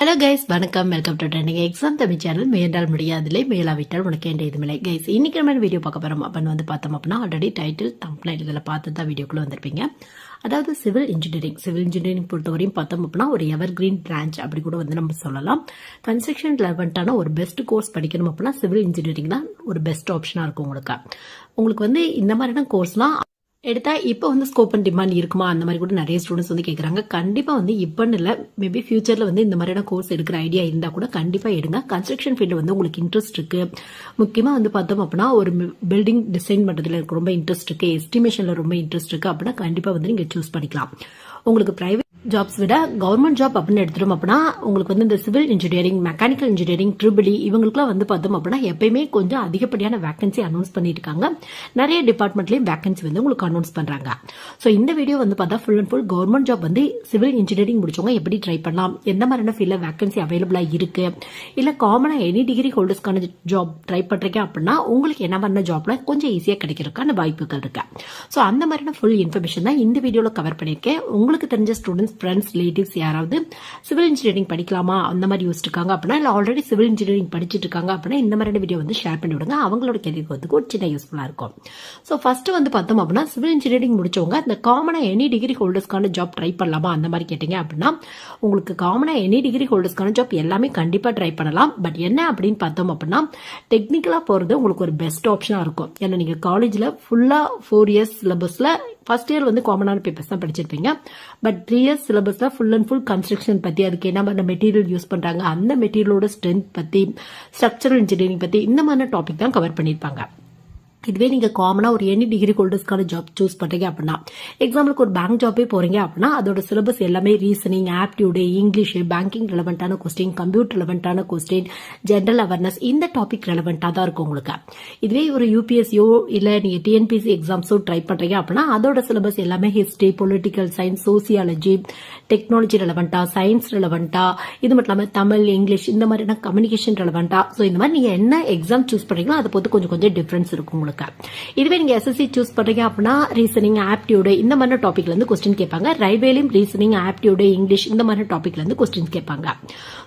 Hello guys வணக்கம். Welcome to Trending Exam Tamil channel முயன்றால் முடியாதில்லை. மேலாவிட்டால் உனக்கு என்ற இதுமில்லை கைஸ் இன்றைக்கி நம்ம வீடியோ பார்க்க போகிறோம் அப்படின்னு வந்து பார்த்தோம் அப்படின்னா ஆல்ரெடி டைட்டில் தம்ப்னைல் இதில் பார்த்து தான் வீடியோக்குள்ளே வந்திருப்பீங்க. அதாவது சிவில் இன்ஜினியரிங் சிவில் இன்ஜினியரிங் பொறுத்தவரையும் பார்த்தோம் அப்படின்னா ஒரு எவர் கிரீன் பிரான்ச் அப்படி கூட வந்து நம்ம சொல்லலாம். கன்ஸ்ட்ரக்ஷன் லெவன்ட்டான ஒரு பெஸ்ட் கோர்ஸ் படிக்கணும் அப்படின்னா சிவில் இன்ஜினியரிங் தான் ஒரு பெஸ்ட் ஆப்ஷனாக இருக்கும் உங்களுக்கு. உங்களுக்கு வந்து இந்த மாதிரியான கோர்ஸ்லாம் எடுத்தா இப்போ வந்து ஸ்கோப் அண்ட் டிமாண்ட் இருக்குமா? அந்த மாதிரி கூட நிறைய ஸ்டூடெண்ட்ஸ் வந்து கேட்குறாங்க கண்டிப்பாக வந்து இப்போன்னு இல்லை. மேபி ஃபியூச்சரில் வந்து இந்த மாதிரியான கோர்ஸ் எடுக்கிற ஐடியா இருந்தால் கூட கண்டிப்பாக எடுங்க. கன்ஸ்ட்ரக்ஷன் ஃபீல்டு வந்து உங்களுக்கு இன்ட்ரெஸ்ட் இருக்கு. முக்கியமாக வந்து பார்த்தோம் அப்படின்னா ஒரு பில்டிங் டிசைன் பண்ணுறதுல எனக்கு ரொம்ப இன்ட்ரெஸ்ட் இருக்கு. எஸ்டிமேஷனில் ரொம்ப இன்ட்ரெஸ்ட் இருக்கு. அப்படின்னா கண்டிப்பாக வந்து நீங்கள் சூஸ் பண்ணிக்கலாம். உங்களுக்கு ப்ரைவேட் ஜாப்ஸ் விட கவர்மெண்ட் ஜாப் அப்படின்னு எடுத்துட்டோம் அப்படின்னா உங்களுக்கு வந்து இந்த civil engineering mechanical engineering triple E இவங்களுக்குலாம் வந்து பார்த்தோம் அப்படின்னா எப்பயுமே கொஞ்சம் அதிகப்படியான வேகன்சி அனௌன்ஸ் பண்ணியிருக்காங்க. நிறைய டிபார்ட்மெண்ட்லேயும் வேகன்சி வந்து உங்களுக்கு அனௌன்ஸ் பண்ணுறாங்க ஸோ இந்த வீடியோ வந்து பார்த்தா full and full government job வந்து சிவில் இன்ஜினியரிங் முடிச்சவங்க எப்படி ட்ரை பண்ணலாம்? எந்த மாதிரியான ஃபீல்டில் வேகன்சி அவைலபிளாக இருக்கு? இல்லை காமனாக எனி டிகிரி ஹோல்டர்ஸ்க்கான ஜாப் ட்ரை பண்ணுறீங்க அப்படின்னா உங்களுக்கு என்ன மாதிரியான ஜாப்ல கொஞ்சம் ஈஸியாக கிடைக்கிறதுக்கான வாய்ப்புகள் இருக்கு. ஸோ அந்த மாதிரியான ஃபுல் இன்ஃபர்மேஷன் தான் இந்த வீடியோவில் கவர் பண்ணியிருக்கேன். உங்களுக்கு தெரிஞ்ச ஸ்டூடெண்ட்ஸ் ஃப்ரெண்ட்ஸ் ரிலேட்டிவ்ஸ் யாராவது சிவில் இன்ஜினியரிங் படிக்கலாமா? அந்த மாதிரி யோசிச்சிருக்காங்க அப்படின்னா இல்லை ஆல்ரெடி சிவில் இன்ஜினியரிங் படிச்சுட்டு இருக்காங்க அப்படின்னா இந்த மாதிரியான வீடியோ வந்து ஷேர் பண்ணி விடுங்க. அவங்களோட கெரியருக்கு வந்து ஒரு சின்ன யூஸ்ஃபுல்லாக இருக்கும். ஸோ ஃபஸ்ட்டு வந்து பார்த்தோம் அப்படின்னா சிவில் இன்ஜினியரிங் முடிச்சவங்க இந்த காமனாக எனி டிகிரி ஹோல்டர்ஸ்க்கான ஜாப் ட்ரை பண்ணலாமா? அந்த மாதிரி கேட்டீங்க அப்படின்னா உங்களுக்கு காமனாக எனி டிகிரி ஹோல்டர்ஸ்க்கான ஜாப் எல்லாமே கண்டிப்பாக ட்ரை பண்ணலாம். பட் என்ன அப்படின்னு பார்த்தோம் அப்படின்னா டெக்னிக்கலாக போகிறது உங்களுக்கு ஒரு பெஸ்ட் ஆப்ஷனாக இருக்கும். ஏன்னா நீங்கள் காலேஜில் ஃபுல்லாக ஃபோர் இயர்ஸ் சிலபஸில் ஃபர்ஸ்ட் இயர் வந்து காமனான பேப்பர்ஸ் தான் படிச்சிருப்பீங்க. பட் த்ரீ இயர்ஸ் சிலபஸில் ஃபுல் அண்ட் ஃபுல் கன்ஸ்ட்ரக்ஷன் பற்றி அதுக்கு என்ன மாதிரி மெட்டீரியல் யூஸ் பண்ணுறாங்க அந்த மெட்டீரியலோட ஸ்ட்ரென்த் பற்றி ஸ்ட்ரக்சரல் இன்ஜினியரிங் பற்றி இந்த மாதிரி டாபிக் தான் கவர் பண்ணியிருப்பாங்க. இதுவே நீங்கள் காமனாக ஒரு எனி டிகிரி ஹோல்டர்ஸ்க்கான ஜாப் சூஸ் பண்ணுறீங்க அப்படின்னா எக்ஸாம்பிளுக்கு ஒரு பேங்க் ஜாபே போகிறீங்க அப்படின்னா அதோட சிலபஸ் எல்லாமே ரீசனிங் ஆப்டியூடு இங்கிலீஷ் பேங்கிங் ரிலவெண்ட்டான கொஸ்டின் கம்ப்யூட்டர் ரிலவெண்ட்டான கொஸ்டின் ஜென்ரல் அவேர்னஸ் இந்த டாபிக் ரிலவெண்ட்டாக தான் இருக்கும் உங்களுக்கு. இதுவே ஒரு யூபிஎஸ்சியோ இல்லை நீங்கள் டிஎன்பிசி எக்ஸாம்ஸோ ட்ரை பண்ணுறீங்க அப்படின்னா அதோட சிலபஸ் எல்லாமே history political science sociology technology ரிலவெண்ட்டாக science ரிலவெண்ட்டாக இது மட்டும் இல்லாமல் தமிழ் இங்கிலீஷ் இந்த மாதிரியான கம்யூனிகேஷன் ரிலவெண்ட்டாக ஸோ இந்த மாதிரி நீங்கள் என்ன எக்ஸாம் சூஸ் பண்ணுறீங்களோ அதை பொறுத்து கொஞ்சம் கொஞ்சம் டிஃப்ரென்ஸ் இருக்கும் உங்களுக்கு இதுவே நீங்க எஸ்எஸ்சி சூஸ் பண்றீங்க அப்படின்னா ரீசனிங் ஆப்டியூடு இந்த மாதிரி டாபிக்ல இருந்து கொஸ்டின் கேட்பாங்க. ரயில்வேலையும் ரீசனிங் ஆப்டியூடு இங்கிலீஷ் இந்த மாதிரி டாபிக்ல இருந்து கொஸ்டின் கேட்பாங்க.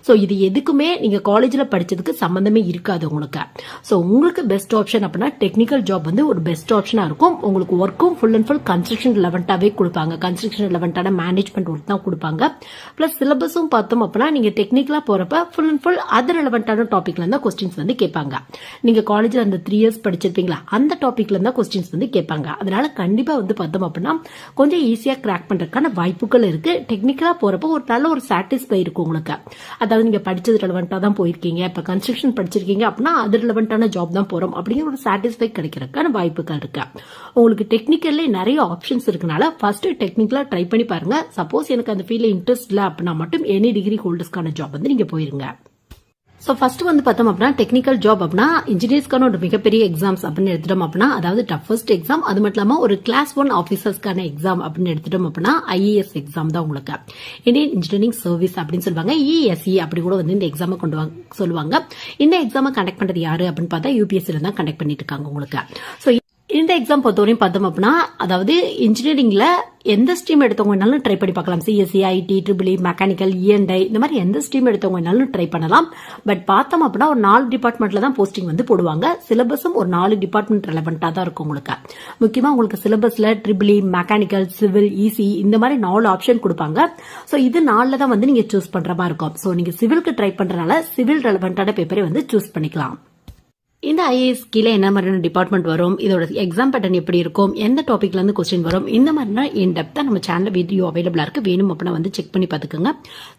ஸோ இது எதுக்குமே நீங்க காலேஜ்ல படிச்சதுக்கு சம்பந்தமே இருக்காது உங்களுக்கு. ஸோ உங்களுக்கு பெஸ்ட் ஆப்ஷன் அப்படின்னா டெக்னிக்கல் ஜாப் வந்து ஒரு பெஸ்ட் ஆப்ஷனா இருக்கும். உங்களுக்கு ஒர்க்கும் ஃபுல் அண்ட் ஃபுல் கன்ஸ்ட்ரக்ஷன் லெவன்ட்டாவே கொடுப்பாங்க. கன்ஸ்ட்ரக்ஷன் லெவன்ட்டான மேனேஜ்மெண்ட் ஒர்க் தான் கொடுப்பாங்க. பிளஸ் சிலபஸும் பார்த்தோம் அப்படின்னா நீங்க டெக்னிக்கலா போறப்ப ஃபுல் அண்ட் ஃபுல் அது ரெலவெண்டான டாபிக்ல இருந்தா கொஸ்டின்ஸ் வந்து கேட்பாங்க. நீங்க காலேஜ்ல அந்த த்ரீ இயர்ஸ் படிச்சிருப்பீங்களா? அந்த டாபிக்ல இருந்தா கொஸ்டின்ஸ் வந்து கேட்பாங்க. அதனால கண்டிப்பா வந்து பார்த்தோம் அப்படின்னா கொஞ்சம் ஈஸியா கிராக் பண்றதுக்கான வாய்ப்புகள் இருக்கு. டெக்னிக்கலா போறப்போ ஒரு நல்ல ஒரு சாட்டிஸ்ஃபை இருக்கும் உங்களுக்கு. அதாவது நீங்க படிச்சது ரெலவெண்டா தான் போயிருக்கீங்க. இப்ப கன்ஸ்ட்ரக்ஷன் படிச்சிருக்கீங்க அப்படின்னா அது ரெலவெண்டான ஜாப் தான் போறோம் அப்படிங்கிற ஒரு சாட்டிஸ்ஃபை கிடைக்கிறதுக்கான வாய்ப்புகள் இருக்கு. உங்களுக்கு டெக்னிக்கல்ல நிறைய ஆப்ஷன்ஸ் இருக்கனால ஃபர்ஸ்ட் டெக்னிக்கலா ட்ரை பண்ணி பாருங்க. சப்போஸ் எனக்கு அந்த ஃபீல்ட்ல இன்ட்ரெஸ்ட் இல்லை அப்படின்னா மட்டும் எனி டிகிரி ஹோல்டர்ஸ்க்கான ஜாப் வந்து நீங்க போயிருங்க. ஸோ ஃபர்ஸ்ட் வந்து பார்த்தோம் அப்படின்னா டெக்னிக்கல் ஜாப் அப்படின்னா இன்ஜினியர்ஸ்க்கான ஒரு மிகப்பெரிய எக்ஸாம்ஸ் அப்படின்னு எடுத்துட்டோம் அப்படின்னா அதாவது டஃபஸ்ட் எக்ஸாம் அது மட்டும் இல்லாமல் ஒரு கிளாஸ் ஒன் ஆஃபீஸர்ஸ்க்கான எக்ஸாம் அப்படின்னு எடுத்துட்டோம் அப்படின்னா ஐஏஎஸ் எக்ஸாம் தான் உங்களுக்கு. இந்தியன் இன்ஜினியரிங் சர்வீஸ் அப்படின்னு சொல்லுவாங்க. இஎஸ்சி அப்படி கூட வந்து இந்த எக்ஸாமை கொண்டு வாங்க சொல்லுவாங்க. இந்த எக்ஸாமை கண்டக்ட் பண்றது யாரு அப்படின்னு பார்த்தா யூபிஎஸ்சில தான் கண்டக்ட் பண்ணிட்டு இருக்காங்க உங்களுக்கு. ஸோ இந்த எக்ஸாம் பொறுத்தவரையும் பார்த்தோம் அப்படின்னா அதாவது இன்ஜினியரிங்ல எந்த ஸ்ட்ரீம் எடுத்தவங்கனாலும் ட்ரை பண்ணி பார்க்கலாம். CSC IT triple mechanical E and I இந்த மாதிரி எந்த ஸ்ட்ரீம் எடுத்தவங்கனாலும் ட்ரை பண்ணலாம். பட் பார்த்தோம் அப்படின்னா ஒரு நாலு டிபார்ட்மெண்ட்ல தான் போஸ்டிங் வந்து போடுவாங்க. சிலபஸும் ஒரு நாலு டிபார்ட்மெண்ட் ரெலவெண்டா தான் இருக்கும் உங்களுக்கு. முக்கியமா உங்களுக்கு சிலபஸ்ல ட்ரிபிள் மெக்கானிக்கல் சிவில் இசி இந்த மாதிரி நாலு ஆப்ஷன் கொடுப்பாங்க. ஸோ இது நாலுல தான் வந்து நீங்க சூஸ் பண்ற மாதிரி இருக்கும். ஸோ நீங்க சிவிலுக்கு ட்ரை பண்றதுனால சிவில் ரெலவெண்டான பேப்பரை வந்து சூஸ் பண்ணிக்கலாம். இந்த ஐஏஎஸ் கீழே என்ன மாதிரியான டிபார்ட்மெண்ட் வரும் இதோட எக்ஸாம் பேட்டர்ன் எப்படி இருக்கும் எந்த டாபிக்ல இருந்து கொஸ்டின் வரும் இந்த மாதிரினா இன் டெப்தா நம்ம சேனல் வீடியோ அவைலபிளா இருக்கு. வேணும் அப்படின்னா வந்து செக் பண்ணி பார்த்துக்கோங்க.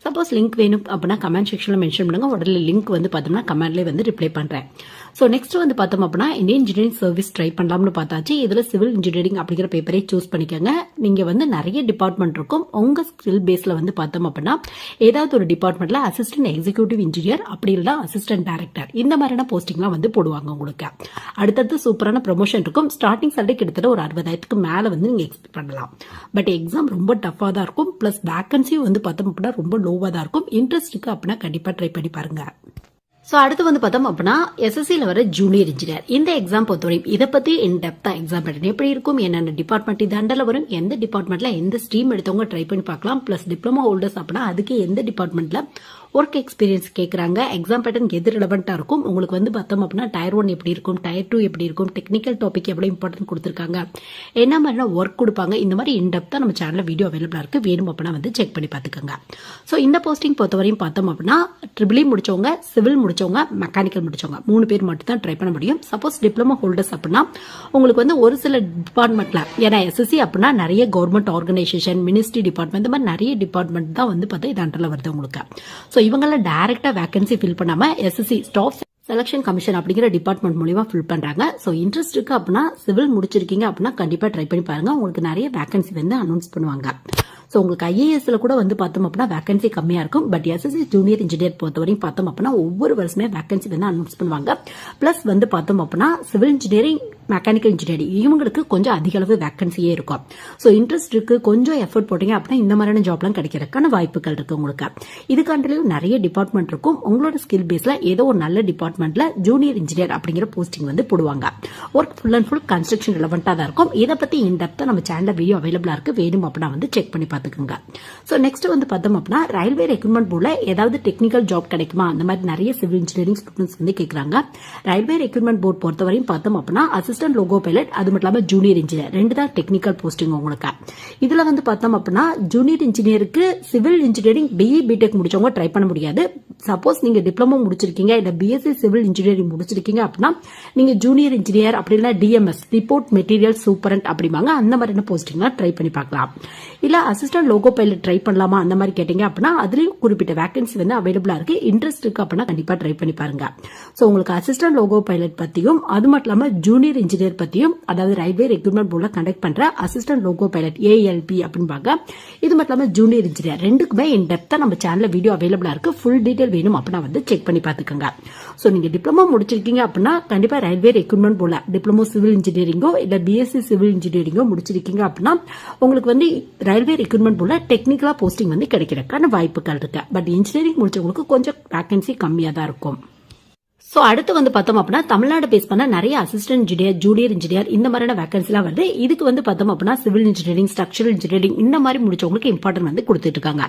சப்போஸ் லிங்க் வேணும் அப்படின்னா கமெண்ட் செக்ஷன்ல மென்ஷன் பண்ணுங்க. உடனே லிங்க் வந்து பார்த்தோம்னா கமெண்ட்லேயே வந்து ரிப்ளை பண்றேன். ஸோ நெக்ஸ்ட் வந்து பார்த்தோம் அப்படின்னா இந்தியன் இன்ஜினியரிங் சர்வீஸ் ட்ரை பண்ணலாம்னு பார்த்தாச்சு. இதில் சிவில் இன்ஜினியரிங் அப்படிங்கிற பேப்பரை சூஸ் பண்ணிக்கோங்க. நீங்கள் வந்து நிறைய டிபார்ட்மெண்ட் இருக்கும். உங்கள் ஸ்கில் பேஸில் வந்து பார்த்தோம் அப்படின்னா ஏதாவது ஒரு டிபார்ட்மெண்ட்டில் அசிஸ்டன்ட் எக்ஸிக்யூட்டிவ் இன்ஜினியர் அப்படி இல்லைனா அசிஸ்டன்ட் டேரக்டர் இந்த மாதிரியான போஸ்டிங்லாம் வந்து போடுவாங்க உங்களுக்கு. அடுத்தது சூப்பரான ப்ரொமோஷன் இருக்கும். ஸ்டார்டிங் சேலரி கிட்டத்தட்ட ஒரு அறுபதாயிரத்துக்கு மேலே வந்து நீங்கள் எக்ஸ்பெக்ட் பண்ணலாம். பட் எக்ஸாம் ரொம்ப டஃப்பாக தான் இருக்கும். ப்ளஸ் வேக்கன்சியும் வந்து பார்த்தோம் அப்படின்னா ரொம்ப லோவாக தான் இருக்கும். இன்ட்ரெஸ்ட்டுக்கு அப்படின்னா கண்டிப்பாக ட்ரை பண்ணி பாருங்கள் ஸோ அடுத்து வந்து பார்த்தோம் அப்படின்னா எஸ்எஸ்சியில் வர ஜூனியர் இன்ஜினியர் இந்த எக்ஸாம் பொறுத்தவரையும் இதை பற்றி இன் டெப்தான் எக்ஸாம் பேட்டர்ன் எப்படி இருக்கும் என்னென்ன டிபார்ட்மெண்ட் இது அண்டரில் வரும் எந்த டிபார்ட்மெண்ட்டில் எந்த ஸ்ட்ரீம் எடுத்தவங்க ட்ரை பண்ணி பார்க்கலாம் பிளஸ் டிப்ளமோ ஹோல்டர்ஸ் அப்படின்னா அதுக்கு எந்த டிபார்ட்மெண்ட்டில் ஒர்க் எக்ஸ்பீரியன்ஸ் கேட்குறாங்க எக்ஸாம் பேட்டர்ன் எது ரிலவெண்ட்டாக இருக்கும்? உங்களுக்கு வந்து பார்த்தோம் அப்படின்னா டயர் ஒன் எப்படி இருக்கும்? டயர் டூ எப்படி இருக்கும்? டெக்னிக்கல் டாபிக் எவ்வளோ இம்பார்ட்டன்ட் கொடுத்துருக்காங்க? என்ன மாதிரிலாம் ஒர்க் கொடுப்பாங்க? இந்த மாதிரி இன்டெப்த்தாக நம்ம சேனலில் வீடியோ அவைலபிளாக இருக்குது வேணும் அப்படின்னா வந்து செக் பண்ணி பார்த்துக்கோங்க. ஸோ இந்த போஸ்டிங் பொறுத்தவரையும் பார்த்தோம் அப்படின்னா ட்ரிபிளி e முடிச்சவங்க சிவில் முடிச்சவங்க மெக்கானிக்கல் முடிச்சவங்க மூணு பேர் மட்டும் தான் ட்ரை பண்ண முடியும். சப்போஸ் டிப்ளமோ ஹோல்டர்ஸ் அப்படின்னா உங்களுக்கு வந்து ஒரு சில டிபார்ட்மெண்ட்ல ஏன்னா எஸ்எஸ்சி அப்படின்னா நிறைய கவர்மெண்ட் ஆர்கனைசேஷன் மினிஸ்ட்ரி டிபார்ட்மெண்ட் இந்த மாதிரி நிறைய டிபார்ட்மெண்ட் தான் வந்து பார்த்தா இது அண்டரில் வருது உங்களுக்கு. ஸோ இவங்கெல்லாம் டைரக்டா வேகன்சி ஃபில் பண்ணாம எஸ்எஸ்சி ஸ்டாஃப் செலக்ஷன் கமிஷன் அப்படிங்கிற டிபார்ட்மெண்ட் மூலியமா ஃபில் பண்றாங்க. ஸோ இன்ட்ரெஸ்ட் இருக்கு அப்படின்னா சிவில் முடிச்சிருக்கீங்க அப்படின்னா கண்டிப்பா ட்ரை பண்ணி பாருங்க. உங்களுக்கு நிறைய வேகன்சி வந்து அனௌன்ஸ் பண்ணுவாங்க. ஸோ உங்களுக்கு ஐஏஎஸ்ல கூட வந்து பார்த்தோம் அப்படின்னா வேகன்சி கம்மியாக இருக்கும். பட் எஸ்எஸ்சி ஜூனியர் இன்ஜினியர் பொறுத்தவரையும் பார்த்தோம் அப்படின்னா ஒவ்வொரு வருஷமே வேகன்சி வந்து அனௌன்ஸ் பண்ணுவாங்க. ப்ளஸ் வந்து பார்த்தோம் அப்படின்னா சிவில் இன்ஜினியரிங் மெக்கானிக்கல் இன்ஜினியரிங் இவங்களுக்கு கொஞ்சம் அதிக அளவு வேகன்சியே இருக்கும். ஸோ இன்ட்ரெஸ்ட் இருக்கு கொஞ்சம் எஃபர்ட் போட்டீங்க அப்படின்னா இந்த மாதிரியான ஜாப்லாம் கிடைக்கிறதுக்கான வாய்ப்புகள் இருக்கு உங்களுக்கு. இதுக்காண்டிலையும் நிறைய டிபார்ட்மெண்ட் இருக்கும். உங்களோட ஸ்கில் பேஸ்ல ஏதோ ஒரு நல்ல டிபார்ட்மெண்ட்ல ஜூனியர் இன்ஜினியர் அப்படிங்கிற போஸ்டிங் வந்து போடுவாங்க. Work full and full construction ரிலவெண்டா தான் இருக்கும். இதை பத்தி இந்த நம்ம சேனல் வீடியோ அவைலபிளா இருக்கு. வேணும் அப்படின்னா வந்து செக் பண்ணி பார்த்துக்கோங்க ஸோ நெக்ஸ்ட் வந்து பார்த்தோம் அப்படின்னா ரயில்வே ரெக்ரூட்மெண்ட் போர்டில் ஏதாவது டெக்னிக்கல் ஜாப் கிடைக்குமா? அந்த மாதிரி நிறைய சிவில் இன்ஜினியரிங் ஸ்டூடெண்ட்ஸ் வந்து கேட்குறாங்க ரயில்வே ரெக்ரூட்மெண்ட் போர்ட் பொறுத்தவரையும் பார்த்தோம் அப்படின்னா அசிஸ்டன்ட் லோகோ பைலட் அது மட்டும் இல்லாமல் ஜூனியர் இன்ஜினியர் ரெண்டு தான் டெக்னிக்கல் போஸ்டிங் உங்களுக்கு. இதுல வந்து பார்த்தோம் அப்படின்னா ஜூனியர் இன்ஜினியருக்கு சிவில் இன்ஜினியரிங் பிஇ பிடெக் முடிச்சவங்க ட்ரை பண்ண முடியாது. சப்போஸ் நீங்க டிப்ளமோ முடிச்சிருக்கீங்க இல்ல பிஎஸ்சி சிவில் இன்ஜினியரிங் முடிச்சிருக்கீங்க அப்படின்னா நீங்க ஜூனியர் இன்ஜினியர் அப்படி இல்லைன்னா டிஎம்எஸ் ரிப்போர்ட் மெட்டீரியல் சூப்பரண்ட் அப்படிம்பாங்க. அந்த மாதிரியான போஸ்டிங்லாம் ட்ரை பண்ணி பார்க்கலாம். இல்ல அசிஸ்டன்ட் லோகோ பைலட் ட்ரை பண்ணலாமா? அந்த மாதிரி கேட்டீங்க அப்படின்னா அதுலேயும் குறிப்பிட்ட வேகன்சி வந்து அவைலபிளாக இருக்கு. இன்ட்ரெஸ்ட் இருக்கு அப்படின்னா கண்டிப்பாக ட்ரை பண்ணி பாருங்க. ஸோ உங்களுக்கு அசிஸ்டன்ட் லோகோ பைலட் பற்றியும் அது மட்டும் இல்லாமல் ஜூனியர் இன்ஜினியர் பற்றியும் அதாவது ரயில்வே ரெக்ரூட்மெண்ட் போர்டில் கண்டக்ட் பண்ணுற அசிஸ்டன்ட் லோகோ பைலட் ஏஎல்பி அப்படின்பாங்க இது மட்டும் இல்லாமல் ஜூனியர் இன்ஜினியர் ரெண்டுக்குமே இன் டெப்த்தாக நம்ம சேனலில் வீடியோ அவைலபிளாக இருக்கு. ஃபுல் டீட்டெயில் வேணும் அப்படின்னா வந்து செக் பண்ணி பார்த்துக்கோங்க. ஸோ நீங்கள் டிப்ளமோ முடிச்சிருக்கீங்க அப்படின்னா கண்டிப்பாக ரயில்வே ரெக்ரூட்மெண்ட் போல டிப்ளமோ சிவில் இன்ஜினியரிங்கோ இல்லை பிஎஸ்சி சிவில் இன்ஜினியரிங்கோ முடிச்சிருக்கீங்க அப்படின்னா உங்களுக்கு வந்து ரயில்வே ரெக்ரூட்மெண்ட் போல டெக்னிக்கலா போஸ்டிங் வந்து கிடைக்கிறதுக்கான வாய்ப்புகள் இருக்கு. பட் இன்ஜினியரிங் முடிச்சவங்களுக்கு கொஞ்சம் வேகன்சி கம்மியா தான் இருக்கும். ஸோ அடுத்து வந்து பார்த்தோம் அப்படின்னா தமிழ்நாடு பேஸ் பண்ண நிறைய அசிஸ்டன்ட் இன்ஜினியர் ஜூனியர் இன்ஜினியர் இந்த மாதிரியான வேகன்சிலாம் வருது. இதுக்கு வந்து பார்த்தோம் அப்படின்னா சிவில் இன்ஜினியரிங் ஸ்ட்ரக்சரல் இன்ஜினியரிங் இந்த மாதிரி முடிச்சவங்களுக்கு இம்பார்ட்டன்ட் வந்து கொடுத்துட்டு இருக்காங்க.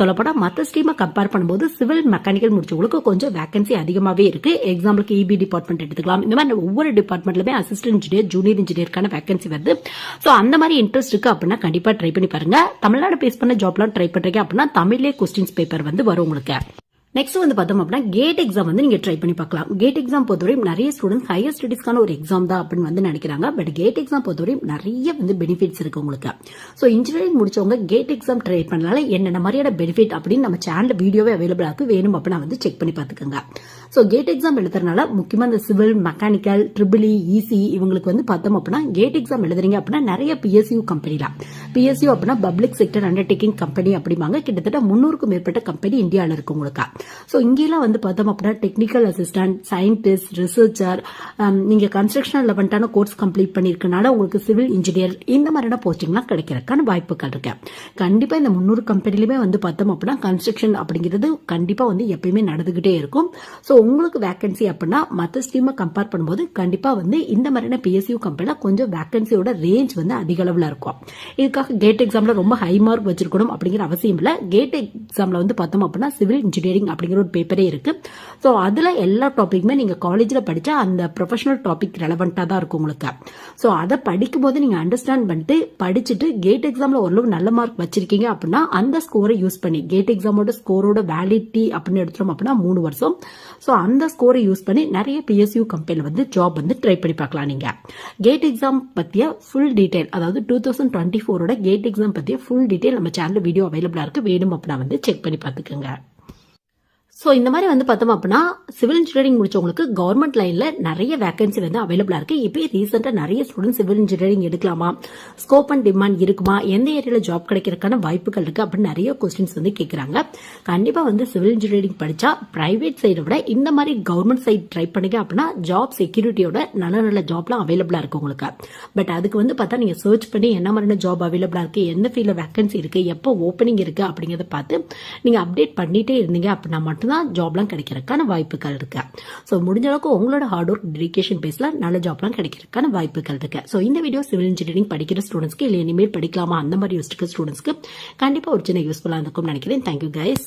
சொல்லப்போனால் மற்ற ஸ்ட்ரீமை கம்பேர் பண்ணும்போது சிவில் மெக்கானிக்கல் முடிச்சவங்களுக்கு கொஞ்சம் வேகன்சி அதிகமாகவே இருக்கு. எக்ஸாம்பிளுக்கு இபி டிபார்ட்மெண்ட் எடுத்துக்கலாம். இந்த மாதிரி ஒவ்வொரு டிபார்ட்மெண்ட்லுமே அசிஸ்டன்ட் இன்ஜினியர் ஜூனியர் இன்ஜினியருக்கான வேகன்சி வருது. ஸோ அந்த மாதிரி இன்ட்ரெஸ்ட் இருக்கு அப்படின்னா கண்டிப்பாக ட்ரை பண்ணி பாருங்க. தமிழ்நாடு பேஸ் பண்ண ஜாப்லாம் ட்ரை பண்றீங்க அப்படின்னா தமிழ்லேயே கொஸ்டின்ஸ் பேப்பர் வந்து வரும் உங்களுக்கு. நெக்ஸ்ட் வந்து பார்த்தோம் அப்படின்னா கேட் எக்ஸாம் வந்து நீங்க ட்ரை பண்ணி பார்க்கலாம். கேட் எக்ஸாம் பொறுத்தவரை நிறைய ஸ்டூடெண்ட்ஸ் ஹையர் ஸ்டடிஸ்க்கான ஒரு எக்ஸாம் தான் அப்படின்னு வந்து நினைக்கிறாங்க. பட் கேட் எக்ஸாம் பொறுத்தவரை நிறைய வந்து பெனிஃபிட்ஸ் இருக்கு உங்களுக்கு. ஸோ இன்ஜினியரிங் முடிச்சவங்க கேட் எக்ஸாம் ட்ரை பண்ணனால என்னென்ன மாதிரியான பெனிஃபிட் அப்படின்னு நம்ம சேனல் வீடியோவே அவைலபிளா இருக்கு. வேணும் அப்படின்னா வந்து செக் பண்ணி பார்த்துக்கோங்க. ஸோ கேட் எக்ஸாம் எழுதுறதுனால முக்கியமாக இந்த சிவில் மெக்கானிக்கல் ட்ரிபிளி இசி இவங்களுக்கு வந்து பார்த்தோம் அப்படின்னா கேட் எக்ஸாம் எழுதுறீங்க அப்படின்னா நிறைய பிஎஸ்யூ கம்பெனில பிஎஸ்யூ அப்படின்னா பப்ளிக் செக்டர் அண்டர்டேக்கிங் கம்பெனி அப்படிம்பாங்க. கிட்டத்தட்ட முன்னூறுக்கும் மேற்பட்ட கம்பெனி இந்தியாவில் இருக்கு உங்களுக்கு. ஸோ இங்கெல்லாம் வந்து பார்த்தோம் அப்படின்னா டெக்னிக்கல் அசிஸ்டன்ட் சயின்டிஸ்ட் ரிசர்ச்சர் நீங்கள் கன்ஸ்ட்ரக்ஷன் லெவன்ட்டான கோர்ஸ் கம்ப்ளீட் பண்ணிருக்கனால உங்களுக்கு சிவில் இன்ஜினியர் இந்த மாதிரியான போஸ்டிங்லாம் கிடைக்கிறதுக்கான வாய்ப்புகள் இருக்கு. கண்டிப்பாக இந்த முன்னூறு கம்பெனிலுமே வந்து பார்த்தோம் அப்படின்னா கன்ஸ்ட்ரக்ஷன் அப்படிங்கிறது கண்டிப்பாக வந்து எப்பயுமே நடந்துகிட்டே இருக்கும். ஸோ உங்களுக்கு வேக்கன்சி அப்படின்னா மற்ற ஸ்ட்ரீமை கம்பேர் பண்ணும்போது கண்டிப்பாக வந்து இந்த மாதிரியான பிஎஸ்சியு கம்பெனியில் கொஞ்சம் வேக்கன்சியோட ரேஞ்ச் வந்து அதிக அளவில் இருக்கும். இதுக்காக கேட் எக்ஸாம்ல ரொம்ப ஹை மார்க் வச்சிருக்கணும் அப்படிங்கிற அவசியம் இல்லை. கேட் எக்ஸாம்ல வந்து பார்த்தோம் அப்படின்னா சிவில் இன்ஜினியரிங் அப்படிங்கிற ஒரு பேப்பரே இருக்குது ஸோ அதில் எல்லா டாப்பிக்குமே நீங்கள் காலேஜில் படித்தா அந்த ப்ரொஃபஷனல் டாபிக் ரெலவெண்ட்டாக தான் இருக்கும் உங்களுக்கு. ஸோ அதை படிக்கும்போது நீங்கள் அண்டர்ஸ்டாண்ட் பண்ணிட்டு படிச்சுட்டு கேட் எக்ஸாமில் ஓரளவு நல்ல மார்க் வச்சிருக்கீங்க அப்படின்னா அந்த ஸ்கோரை யூஸ் பண்ணி கேட் எக்ஸாமோட ஸ்கோரோட வேலிட்டி அப்படின்னு எடுத்துட்டோம் அப்படின்னா மூணு வருஷம். ஸோ அந்த ஸ்கோரை யூஸ் பண்ணி நிறைய பிஎஸ்யூ கம்பெனியில் வந்து ஜாப் வந்து ட்ரை பண்ணி பார்க்கலாம் நீங்கள் கேட் எக்ஸாம் பற்றிய ஃபுல் டீட்டெயில் அதாவது டூ தௌசண்ட் டுவெண்ட்டி ஃபோரோட கேட் எக்ஸாம் பற்றிய ஃபுல் டீடைல் நம்ம சேனலில் வீடியோ அவைலபிளாக இருக்குது வேணும் அப்படின்னா வந்து செக் பண்ணி பார்த்துக்கோங்க. ஸோ இந்த மாதிரி வந்து பார்த்தோம் அப்படின்னா சிவில் இன்ஜினியரிங் முடிச்சவங்களுக்கு கவர்மெண்ட் லைன்ல நிறைய வேகன்சி வந்து அவைலபிளா இருக்கு. இப்போ ரீசெண்டாக நிறைய ஸ்டூடெண்ட் சிவில் இன்ஜினியரிங் எடுக்கலாமா? ஸ்கோப் அண்ட் டிமாண்ட் இருக்குமா? எந்த ஏரியால ஜாப் கிடைக்கிறதுக்கான வாய்ப்புகள் இருக்கு அப்படின்னு நிறைய கொஸ்டின்ஸ் வந்து கேட்குறாங்க கண்டிப்பா வந்து சிவில் இன்ஜினியரிங் படிச்சா பிரைவேட் சைடை விட இந்த மாதிரி கவர்மெண்ட் சைட் ட்ரை பண்ணுங்க அப்படின்னா ஜாப் செக்யூரிட்டியோட நல்ல நல்ல ஜாப்லாம் அவைலபிளா இருக்கு உங்களுக்கு. பட் அதுக்கு வந்து பார்த்தா நீங்க சர்ச் பண்ணி என்ன மாதிரியான ஜாப் அவைலபிளா இருக்கு எந்த ஃபீல்ட்ல வேகன்சி இருக்கு எப்போ ஓப்பனிங் இருக்கு அப்படிங்கிறத பார்த்து நீங்க அப்டேட் பண்ணிட்டே இருந்தீங்க அப்படின்னா தான் ஜாப்லாம் கிடைக்கிறதுக்கான வாய்ப்புகள் இருக்கு. ஸோ முடிஞ்ச அளவுக்கு உங்களோட ஹார்ட் ஒர்க் டெடிக்கேஷன் பேஸில் நல்ல ஜாப்லாம் கிடைக்கிறதுக்கான வாய்ப்புகள் இருக்கு. ஸோ இந்த வீடியோ சிவில் இன்ஜினியரிங் படிக்கிற ஸ்டூடெண்ட்ஸ்க்கு இல்லை இனிமேல் படிக்கலாமா? அந்த மாதிரி யோசிச்சிருக்க ஸ்டூடெண்ட்ஸ்க்கு கண்டிப்பாக ஒரு சின்ன யூஸ்ஃபுல்லாக இருக்கும்னு நினைக்கிறேன். Thank you guys